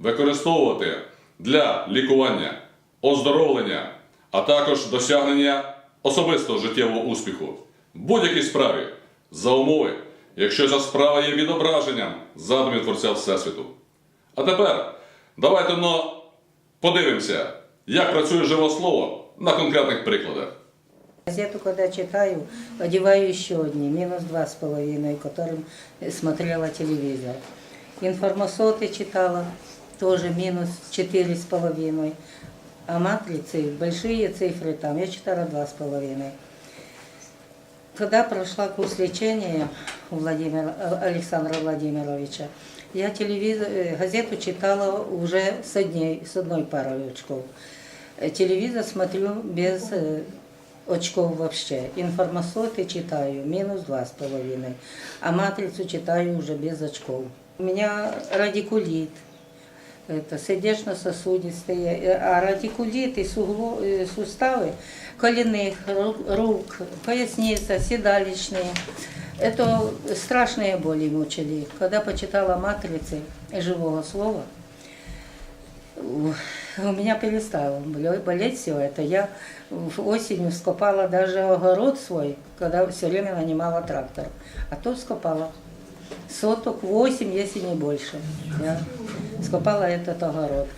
використовувати для лікування, оздоровлення, а також досягнення особистого життєвого успіху в будь-якій справі за умови, якщо ця справа є відображенням задумів Творця Всесвіту. А тепер давайте но подивимося, як працює живе слово на конкретних прикладах. Газету, когда читаю, одеваю еще одни, минус два с половиной, которым смотрела телевизор. Информосоты читала, тоже минус четыре с половиной. А матрицы, большие цифры там, я читала два с половиной. Когда прошла курс лечения у Владимира, Александра Владимировича, я телевизор, э, газету читала уже с, одной, с одной парой очков. Телевизор смотрю без э, очков вообще. Информосоты читаю, минус два с половиной. А матрицу читаю уже без очков. У меня радикулит, это сердечно-сосудистые, э, а радикулит и сугло- э, суставы коленных, ру- рук, поясница, седалищные. Это страшные боли мучили. Когда почитала матрицы живого слова, у меня перестало боле- болеть все это. Я осенью скопала даже огород свой, когда все время нанимала трактор. А то скопала. Соток 8, если не больше. Я скопала этот огород.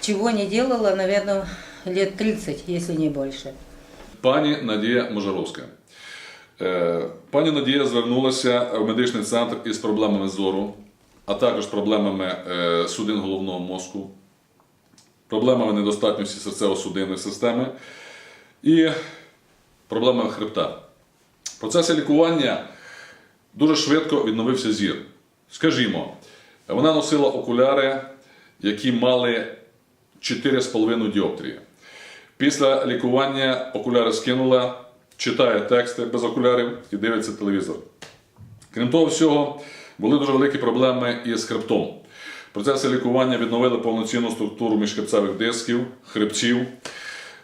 Чего не делала, наверное, лет 30, если не больше. Пані Надія Можаровська. Е, Пані Надія звернулася в медичний центр із проблемами зору, а також проблемами е, судин головного мозку, проблемами недостатності серцево-судинної системи і проблемами хребта. В процесі лікування дуже швидко відновився зір. Скажімо, вона носила окуляри, які мали 4,5 діоптрії. Після лікування окуляри скинула, читає тексти без окулярів і дивиться телевізор. Крім того всього, були дуже великі проблеми із хребтом. В процесі лікування відновили повноцінну структуру міжхребцевих дисків, хребців.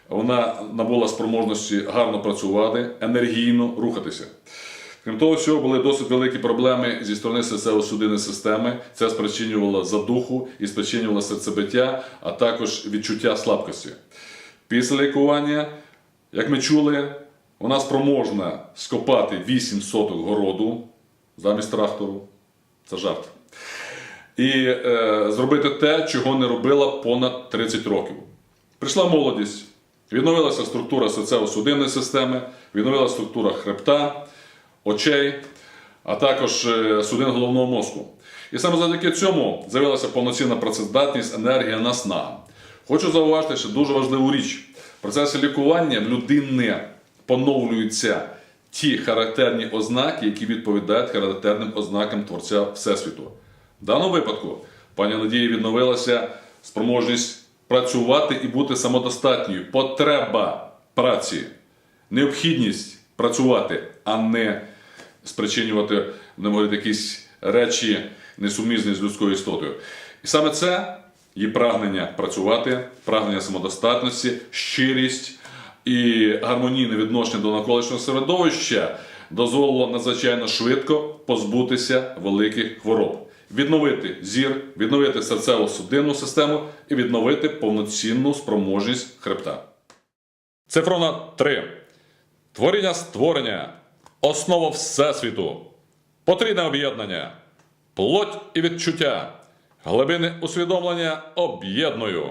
Вона набула спроможності гарно працювати, енергійно рухатися. Крім того всього, були досить великі проблеми зі сторони серцево-судинної системи. Це спричинювало задуху і спричинювало серцебиття, а також відчуття слабкості. Після лікування, як ми чули, вона спроможна скопати 8 соток городу замість трактору. Це жарт. І е, зробити те, чого не робила понад 30 років. Прийшла молодість, відновилася структура серцево-судинної системи, відновилася структура хребта, очей, а також е, судин головного мозку. І саме завдяки цьому з'явилася повноцінна працездатність, енергія, наснага. Хочу зауважити ще дуже важливу річ. В процесі лікування в людини поновлюються ті характерні ознаки, які відповідають характерним ознакам Творця Всесвіту. В даному випадку пані Надії відновилася спроможність працювати і бути самодостатньою. Потреба праці, необхідність працювати, а не спричинювати, говорити, якісь речі несумісні з людською істотою. І саме це є прагнення працювати, прагнення самодостатності, щирість і гармонійне відношення до навколишнього середовища дозволило надзвичайно швидко позбутися великих хвороб. Відновити зір, відновити серцево-судинну систему і відновити повноцінну спроможність хребта. Цифрона 3. Творіння створення. Основа Всесвіту. Потрійне об'єднання. Плоть і відчуття. Глибини усвідомлення об'єдную.